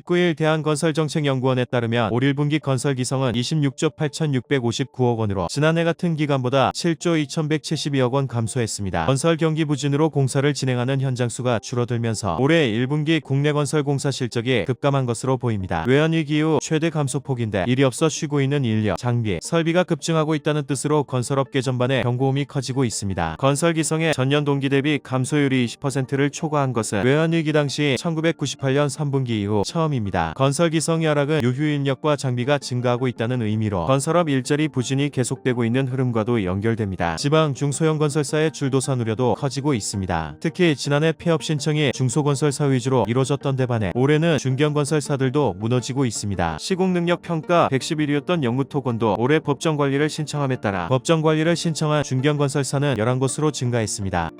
19일 대한건설정책연구원에 따르면 올 1분기 건설 기성은 26조 8,659억 원으로 지난해 같은 기간보다 7조 2,172억 원 감소했습니다. 건설 경기 부 진으로 공사를 진행하는 현장 수가 줄어들면서 올해 1분기 국내 건설 공사 실적이 급감한 것으로 보입니다. 외환위기 이후 최대 감소폭인데 일이 없어 쉬고 있는 인력, 장비, 설비가 급증하고 있다는 뜻으로 건설업계 전반에 경고음이 커지고 있습니다. 건설 기성의 전년 동기 대비 감소율이 20%를 초과한 것은 외환위기 당시 1998년 3분기 이후 처음 입니다. 건설 기성의 하락은 유휴 인력과 장비가 증가하고 있다는 의미로 건설업 일자리 부진이 계속되고 있는 흐름과도 연결됩니다. 지방 중소형 건설사의 줄도산 우려도 커지고 있습니다. 특히 지난해 폐업 신청이 중소건설사 위주로 이루어졌던 데 반해 올해는 중견건설사들도 무너지고 있습니다. 시공 능력 평가 111위였던 영무토건도 올해 법정 관리를 신청함에 따라 법정 관리를 신청한 중견건설사는 11곳으로 증가했습니다.